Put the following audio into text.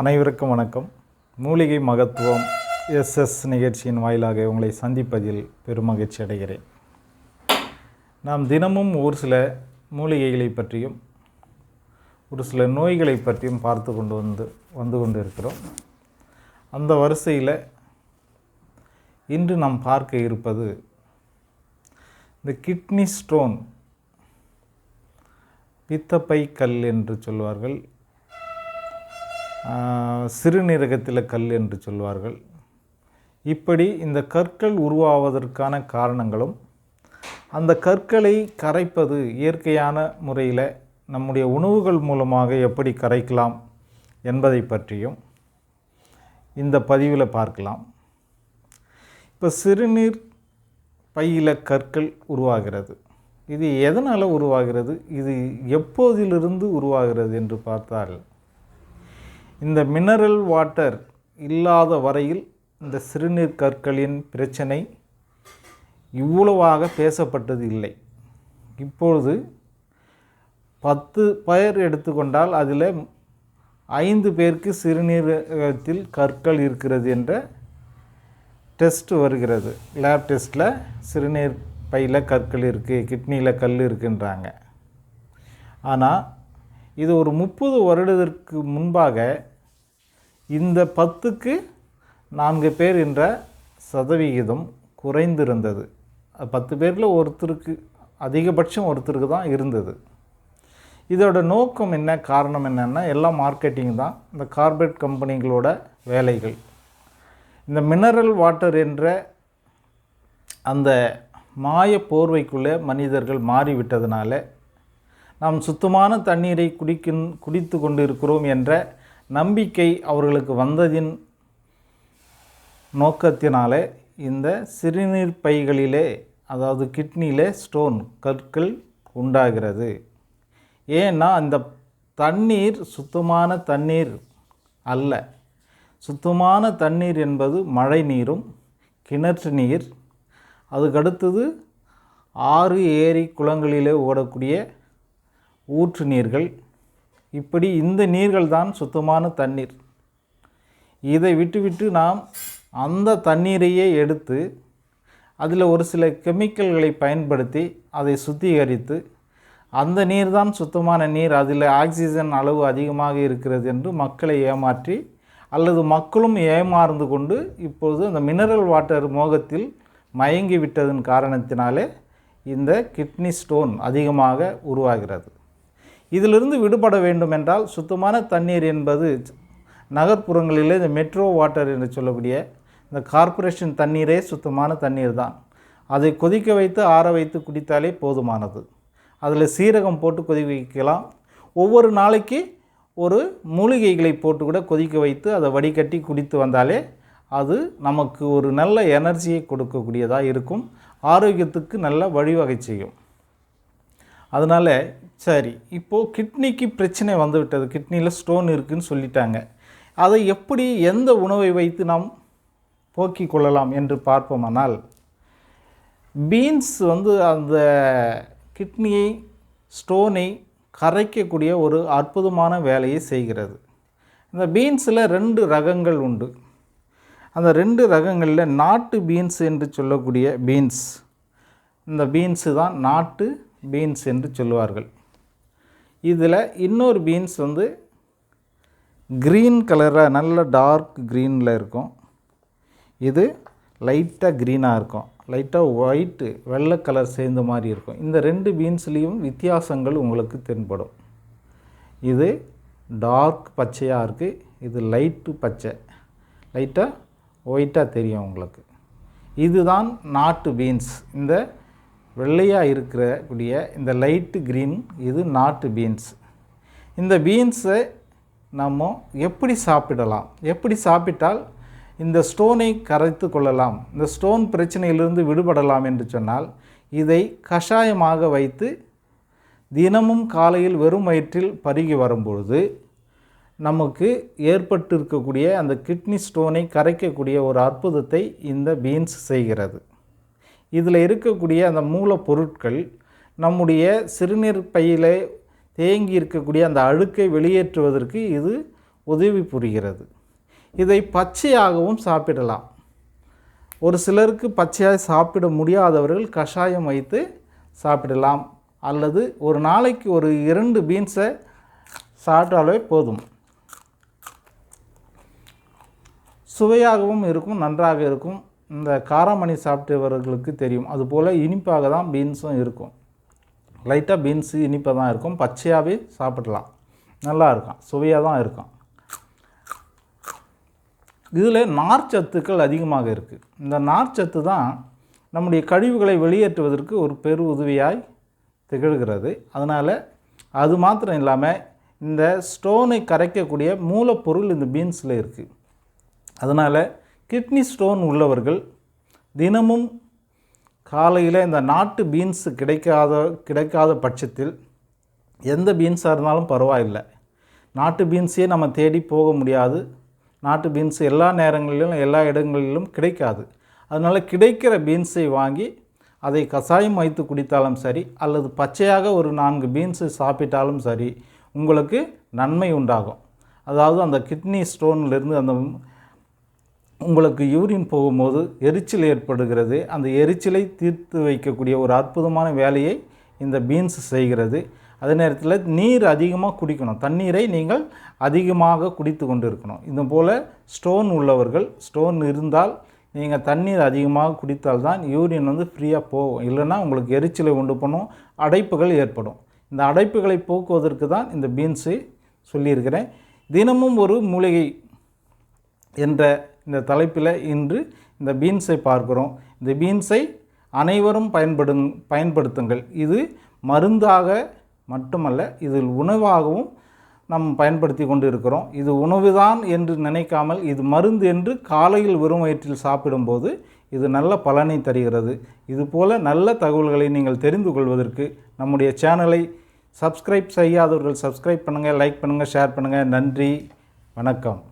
அனைவருக்கும் வணக்கம். மூலிகை மகத்துவம் எஸ்எஸ் நிகழ்ச்சியின் வாயிலாக உங்களை சந்திப்பதில் பெருமகிழ்ச்சி அடைகிறேன். நாம் தினமும் ஒரு சில மூலிகைகளை பற்றியும் ஒரு சில நோய்களை பற்றியும் பார்த்து கொண்டு வந்து வந்து கொண்டு இருக்கிறோம் அந்த வரிசையில் இன்று நாம் பார்க்க இருப்பது இந்த கிட்னி ஸ்டோன் பித்தப்பை கல் என்று சொல்வார்கள். சிறுநீரகத்தில் கல் என்று சொல்வார்கள். இப்படி இந்த கற்கள் உருவாவதற்கான காரணங்களும் அந்த கற்களை கரைப்பது இயற்கையான முறையில் நம்முடைய உணவுகள் மூலமாக எப்படி கரைக்கலாம் என்பதை பற்றியும் இந்த பதிவில் பார்க்கலாம். இப்போ சிறுநீர் பையில் கற்கள் உருவாகிறது. இது எதனால் உருவாகிறது? இது எப்போதிலிருந்து உருவாகிறது என்று பார்த்தால் இந்த மினரல் வாட்டர் இல்லாத வரையில் இந்த சிறுநீர் கற்களின் பிரச்சனை இவ்வளவாக பேசப்பட்டது இல்லை. இப்பொழுது பத்து பேர் எடுத்துக்கொண்டால் அதில் ஐந்து பேருக்கு சிறுநீரகத்தில் கற்கள் இருக்கிறது என்ற டெஸ்ட் வருகிறது. லேப் டெஸ்ட்டில் சிறுநீர் பையில் கற்கள் இருக்குது கிட்னியில் கல் இருக்குன்றாங்க. ஆனால் இது ஒரு முப்பது வருடத்திற்கு முன்பாக இந்த பத்துக்கு நான்கு பேர் என்ற சதவிகிதம் குறைந்திருந்தது. பத்து பேரில் ஒருத்தருக்கு அதிகபட்சம் ஒருத்தருக்கு தான் இருந்தது. இதோட நோக்கம் என்ன காரணம் என்னென்னா எல்லாம் மார்க்கெட்டிங் தான் இந்த கார்பரேட் கம்பெனிகளோட வேலைகள். இந்த மினரல் வாட்டர் என்ற அந்த மாய போர்வைக்குள்ளே மனிதர்கள் மாறிவிட்டதுனால நாம் சுத்தமான தண்ணீரை குடிக்கின் குடித்து கொண்டு இருக்கிறோம் என்ற நம்பிக்கை அவர்களுக்கு வந்ததின் நோக்கத்தினாலே இந்த சிறுநீர் பைகளிலே அதாவது கிட்னியிலே ஸ்டோன் கற்கள் உண்டாகிறது. ஏன்னா அந்த தண்ணீர் சுத்தமான தண்ணீர் அல்ல. சுத்தமான தண்ணீர் என்பது மழை நீரும் கிணற்று நீர். அதுக்கடுத்தது ஆறு ஏரி குளங்களிலே ஓடக்கூடிய ஊற்று நீர்கள். இப்படி இந்த நீர்கள் தான் சுத்தமான தண்ணீர். இதை விட்டுவிட்டு நாம் அந்த தண்ணீரையே எடுத்து அதில் ஒரு சில கெமிக்கல்களை பயன்படுத்தி அதை சுத்திகரித்து அந்த நீர் தான் சுத்தமான நீர் அதில் ஆக்சிஜன் அளவு அதிகமாக இருக்கிறது என்று மக்களை ஏமாற்றி அல்லது மக்களும் ஏமாறுந்து கொண்டு இப்பொழுது அந்த மினரல் வாட்டர் மோகத்தில் மயங்கி விட்டதன் காரணத்தினாலே இந்த கிட்னி ஸ்டோன் அதிகமாக உருவாகிறது. இதிலிருந்து விடுபட வேண்டும் என்றால் சுத்தமான தண்ணீர் என்பது நகர்ப்புறங்களிலே இந்த மெட்ரோ வாட்டர் என்று சொல்லக்கூடிய இந்த கார்ப்பரேஷன் தண்ணீரே சுத்தமான தண்ணீர் தான் அதை கொதிக்க வைத்து ஆற வைத்து குடித்தாலே போதுமானது. அதில் சீரகம் போட்டு கொதிக்க வைக்கலாம். ஒவ்வொரு நாளைக்கு ஒரு மூலிகைகளை போட்டு கூட கொதிக்க வைத்து அதை வடிகட்டி குடித்து வந்தாலே அது நமக்கு ஒரு நல்ல எனர்ஜியை கொடுக்கக்கூடியதாக இருக்கும். ஆரோக்கியத்துக்கு நல்ல வழிவகை செய்யும். அதனால் சரி இப்போது கிட்னிக்கு பிரச்சனை வந்துவிட்டது கிட்னியில் ஸ்டோன் இருக்குன்னு சொல்லிட்டாங்க. அதை எப்படி எந்த உணவை வைத்து நாம் போக்கிக் கொள்ளலாம் என்று பார்ப்போமானால் பீன்ஸ் வந்து அந்த கிட்னியை ஸ்டோனை கரைக்கக்கூடிய ஒரு அற்புதமான வேலையை செய்கிறது. இந்த பீன்ஸில் ரெண்டு ரகங்கள் உண்டு. அந்த ரெண்டு ரகங்களில் நாட்டு பீன்ஸ் என்று சொல்லக்கூடிய பீன்ஸ் இந்த பீன்ஸு தான் நாட்டு பீன்ஸ் என்று சொல்லுவார்கள். இதில் இன்னொரு பீன்ஸ் வந்து க்ரீன் கலராக நல்ல டார்க் க்ரீனில் இருக்கும். இது லைட்டாக க்ரீனாக இருக்கும். லைட்டாக ஒயிட்டு வெள்ளை கலர் சேர்ந்த மாதிரி இருக்கும். இந்த ரெண்டு பீன்ஸ்லேயும் வித்தியாசங்கள் உங்களுக்கு தென்படும். இது டார்க் பச்சையாக இருக்குது இது லைட்டு பச்சை. லைட்டாக ஒயிட்டாக தெரியும் உங்களுக்கு. இதுதான் நாட்டு பீன்ஸ் இந்த வெள்ளையாக இருக்கக்கூடிய இந்த லைட்டு க்ரீன் இது நாட்டு பீன்ஸ் இந்த பீன்ஸை நம்ம எப்படி சாப்பிடலாம்? எப்படி சாப்பிட்டால் இந்த ஸ்டோனை கரைத்து கொள்ளலாம்? இந்த ஸ்டோன் பிரச்சனையிலிருந்து விடுபடலாம் என்று சொன்னால் இதை கஷாயமாக வைத்து தினமும் காலையில் வெறும் வயிற்றில் பருகி வரும்பொழுது நமக்கு ஏற்பட்டு இருக்கக்கூடிய அந்த கிட்னி ஸ்டோனை கரைக்கக்கூடிய ஒரு அற்புதத்தை இந்த பீன்ஸ் செய்கிறது. இதில் இருக்கக்கூடிய அந்த மூலப்பொருட்கள் நம்முடைய சிறுநீர் பையில் தேங்கி இருக்கக்கூடிய அந்த அழுக்கை வெளியேற்றுவதற்கு இது உதவி புரிகிறது. இதை பச்சையாகவும் சாப்பிடலாம். ஒரு சிலருக்கு பச்சையாக சாப்பிட முடியாதவர்கள் கஷாயம் வைத்து சாப்பிடலாம். அல்லது ஒரு நாளைக்கு ஒரு இரண்டு பீன்ஸை சாப்பிட்டாலே போதும். சுவையாகவும் இருக்கும் நன்றாக இருக்கும். இந்த காராமணி சாப்பிட்டவர்களுக்கு தெரியும். அதுபோல் இனிப்பாக தான் பீன்ஸும் இருக்கும். லைட்டாக பீன்ஸு இனிப்பாக தான் இருக்கும். பச்சையாகவே சாப்பிடலாம். நல்லா இருக்கும். சுவையாக தான் இருக்கும். இதில் நார்ச்சத்துக்கள் அதிகமாக இருக்குது இந்த நார்ச்சத்து தான் நம்முடைய கழிவுகளை வெளியேற்றுவதற்கு ஒரு பெரு உதவியாய் திகழ்கிறது. அதனால் அது மாத்திரம் இல்லாமல் இந்த ஸ்டோனை கரைக்கக்கூடிய மூலப்பொருள் இந்த பீன்ஸில் இருக்குது அதனால் கிட்னி ஸ்டோன் உள்ளவர்கள் தினமும் காலையில் இந்த நாட்டு பீன்ஸ் கிடைக்காத கிடைக்காத பட்சத்தில் எந்த பீன்ஸாக இருந்தாலும் பரவாயில்லை. நாட்டு பீன்ஸையே நம்ம தேடி போக முடியாது. நாட்டு பீன்ஸ் எல்லா நேரங்களிலும் எல்லா இடங்களிலும் கிடைக்காது. அதனால் கிடைக்கிற பீன்ஸை வாங்கி அதை கசாயம் வைத்து குடித்தாலும் சரி அல்லது பச்சையாக ஒரு நான்கு பீன்ஸு சாப்பிட்டாலும் சரி உங்களுக்கு நன்மை உண்டாகும். அதாவது அந்த கிட்னி ஸ்டோன்லேருந்து அந்த உங்களுக்கு யூரின் போகும்போது எரிச்சல் ஏற்படுகிறது. அந்த எரிச்சலை தீர்த்து வைக்கக்கூடிய ஒரு அற்புதமான வேலையை இந்த பீன்ஸ் செய்கிறது. அதே நேரத்தில் நீர் அதிகமாக குடிக்கணும். தண்ணீரை நீங்கள் அதிகமாக குடித்து கொண்டு இருக்கணும் இது போல் ஸ்டோன் உள்ளவர்கள் ஸ்டோன் இருந்தால் நீங்கள் தண்ணீர் அதிகமாக குடித்தால் தான் யூரின் வந்து ஃப்ரீயாக போகும். இல்லைன்னா உங்களுக்கு எரிச்சலை உண்டு பண்ணும் அடைப்புகள் ஏற்படும். இந்த அடைப்புகளை போக்குவதற்கு தான் இந்த பீன்ஸு சொல்லியிருக்கிறேன். தினமும் ஒரு மூலிகை என்ற இந்த தலைப்பில் இன்று இந்த பீன்ஸை பார்க்கிறோம். இந்த பீன்ஸை அனைவரும் பயன்படும் பயன்படுத்துங்கள். இது மருந்தாக மட்டுமல்ல இதில் உணவாகவும் நாம் பயன்படுத்தி கொண்டு இருக்கிறோம் இது உணவு தான் என்று நினைக்காமல் இது மருந்து என்று காலையில் வெறும் வயிற்றில் சாப்பிடும்போது இது நல்ல பலனை தருகிறது. இதுபோல் நல்ல தகவல்களை நீங்கள் தெரிந்து கொள்வதற்கு நம்முடைய சேனலை சப்ஸ்கிரைப் செய்யாதவர்கள் சப்ஸ்கிரைப் பண்ணுங்கள் லைக் பண்ணுங்கள் ஷேர் பண்ணுங்கள் நன்றி வணக்கம்.